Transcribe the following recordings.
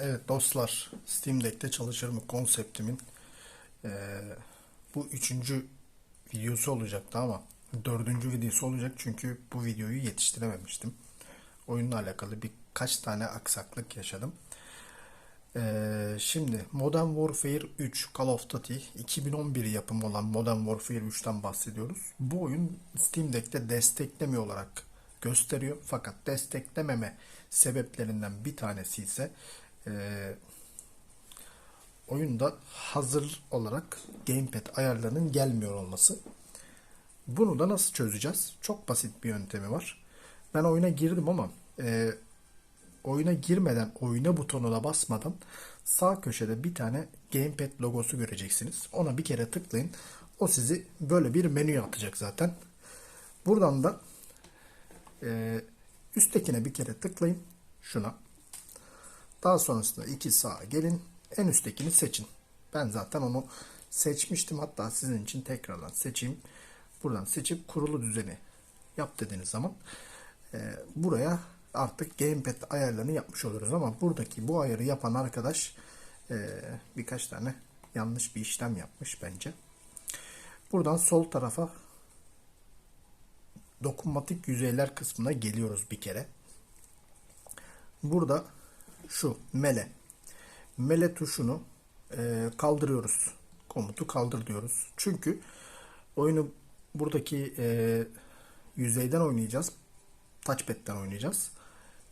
Evet dostlar, Steam Deck'te çalışır mı konseptimin eee, bu üçüncü videosu olacaktı ama dördüncü videosu olacak çünkü bu videoyu yetiştirememiştim. Oyunla alakalı birkaç tane aksaklık yaşadım. Eee, şimdi Modern Warfare 3 Call of Duty 2011 yapımı olan Modern Warfare 3'ten bahsediyoruz. Bu oyun Steam Deck'te desteklemiyor olarak gösteriyor. Fakat desteklememe sebeplerinden bir tanesi ise eee oyunda hazır olarak gamepad ayarlarının gelmiyor olması. Bunu da nasıl çözeceğiz? Çok basit bir yöntemi var. Ben oyuna girdim ama e, oyuna girmeden oyuna butonuna basmadan sağ köşede bir tane gamepad logosu göreceksiniz. Ona bir kere tıklayın. O sizi böyle bir menüye atacak zaten. Buradan da e, üsttekine bir kere tıklayın. Şuna. Daha sonrasında iki sağa gelin. En üsttekini seçin. Ben zaten onu seçmiştim. Hatta sizin için tekrardan seçeyim. Buradan seçip kurulu düzeni yap dediğiniz zaman e, buraya artık gamepad ayarlarını yapmış oluruz. Ama buradaki bu ayarı yapan arkadaş e, birkaç tane yanlış bir işlem yapmış bence. Buradan sol tarafa dokunmatik yüzeyler kısmına geliyoruz bir kere. Burada şu mele. Mele tuşunu e, kaldırıyoruz. Komutu kaldır diyoruz. Çünkü oyunu buradaki e, yüzeyden oynayacağız. Touchpad'den oynayacağız.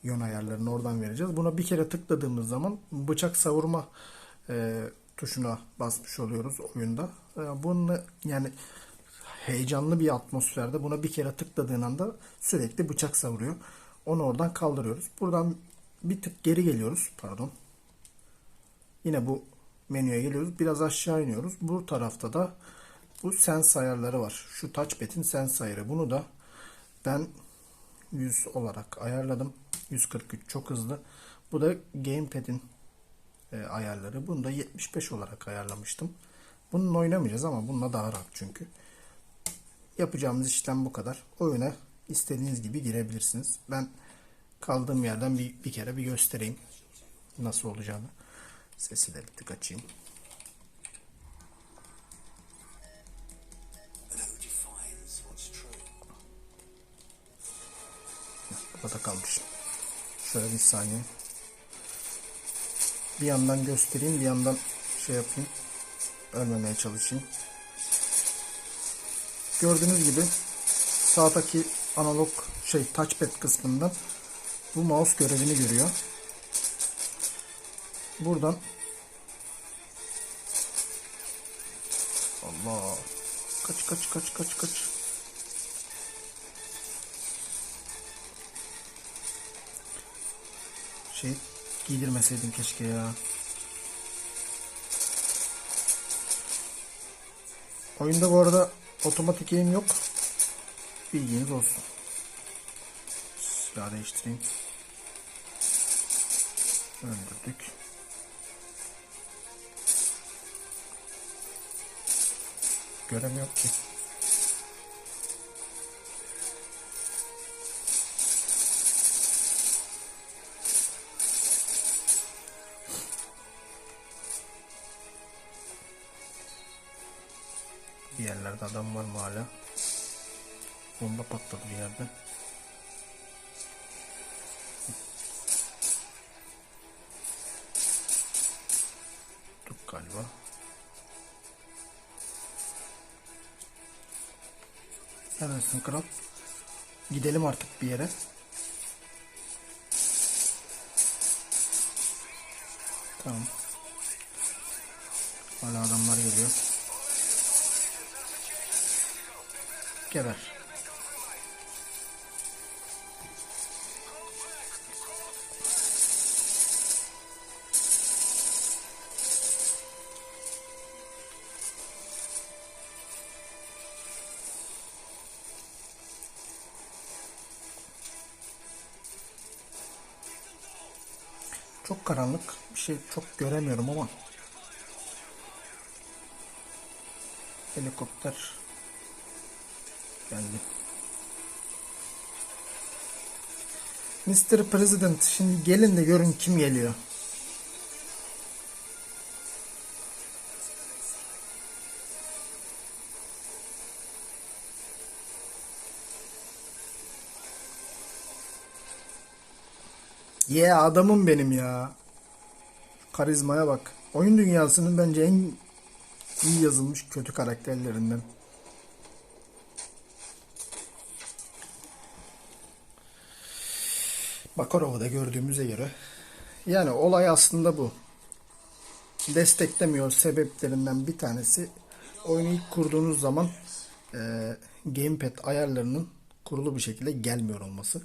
Yön ayarlarını oradan vereceğiz. Buna bir kere tıkladığımız zaman bıçak savurma e, tuşuna basmış oluyoruz oyunda. E, bunu yani heyecanlı bir atmosferde buna bir kere tıkladığın anda sürekli bıçak savuruyor. Onu oradan kaldırıyoruz. Buradan bir tık geri geliyoruz. Pardon. Yine bu menüye geliyoruz. Biraz aşağı iniyoruz. Bu tarafta da bu sens ayarları var. Şu touchpad'in sens ayarı. Bunu da ben 100 olarak ayarladım. 143 çok hızlı. Bu da gamepad'in e, ayarları. Bunu da 75 olarak ayarlamıştım. Bununla oynamayacağız ama bununla daha rahat çünkü. Yapacağımız işlem bu kadar. Oyuna istediğiniz gibi girebilirsiniz. Ben kaldığım yerden bir, bir kere bir göstereyim nasıl olacağını. Sesi de bir tık açayım. Burada kalmış. Şöyle bir saniye. Bir yandan göstereyim, bir yandan şey yapayım. Ölmemeye çalışayım. Gördüğünüz gibi sağdaki analog şey touchpad kısmından bu mouse görevini görüyor. Buradan Allah kaç kaç kaç kaç kaç şey giydirmeseydim keşke ya. Oyunda bu arada otomatik aim yok. Bilginiz olsun. Silah değiştireyim. Öldürdük. Göremiyorum ki. Bir yerlerde adam var mı hala? Bomba patladı bir yerde. Neredesin kral? Gidelim artık bir yere. Tamam. Hala adamlar geliyor. Geber. Çok karanlık. Bir şey çok göremiyorum ama. Helikopter geldi. Mr. President şimdi gelin de görün kim geliyor. Ye adamım benim ya. Karizmaya bak. Oyun dünyasının bence en iyi yazılmış kötü karakterlerinden. Makarov'u da gördüğümüze göre. Yani olay aslında bu. Desteklemiyor sebeplerinden bir tanesi oyunu ilk kurduğunuz zaman e, gamepad ayarlarının kurulu bir şekilde gelmiyor olması.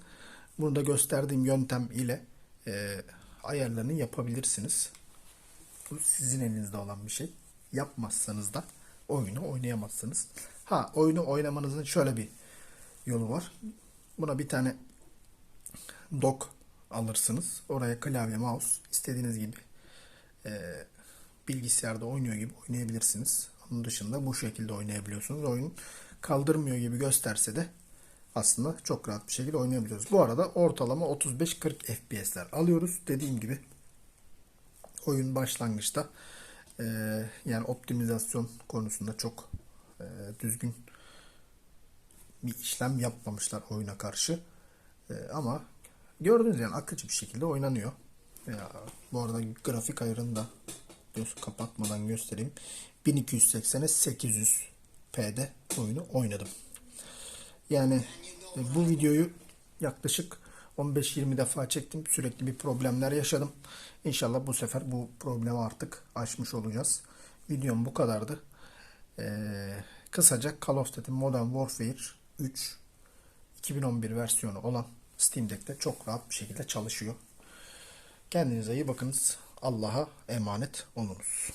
Bunu da gösterdiğim yöntem ile e, ayarlarını yapabilirsiniz. Bu sizin elinizde olan bir şey. Yapmazsanız da oyunu oynayamazsınız. Ha oyunu oynamanızın şöyle bir yolu var. Buna bir tane dock alırsınız. Oraya klavye, mouse istediğiniz gibi e, bilgisayarda oynuyor gibi oynayabilirsiniz. Onun dışında bu şekilde oynayabiliyorsunuz. Oyun kaldırmıyor gibi gösterse de aslında çok rahat bir şekilde oynayabiliyoruz. Bu arada ortalama 35-40 FPS'ler alıyoruz. Dediğim gibi oyun başlangıçta e, yani optimizasyon konusunda çok e, düzgün bir işlem yapmamışlar oyuna karşı. E, ama gördüğünüz yani akıcı bir şekilde oynanıyor. Ya, bu arada grafik ayarını da göz kapatmadan göstereyim. 1280'e 800 p'de oyunu oynadım. Yani e, bu videoyu yaklaşık 15-20 defa çektim. Sürekli bir problemler yaşadım. İnşallah bu sefer bu problemi artık aşmış olacağız. Videom bu kadardı. Ee, kısaca Call of Duty Modern Warfare 3 2011 versiyonu olan Steam Deck'te çok rahat bir şekilde çalışıyor. Kendinize iyi bakınız. Allah'a emanet olunuz.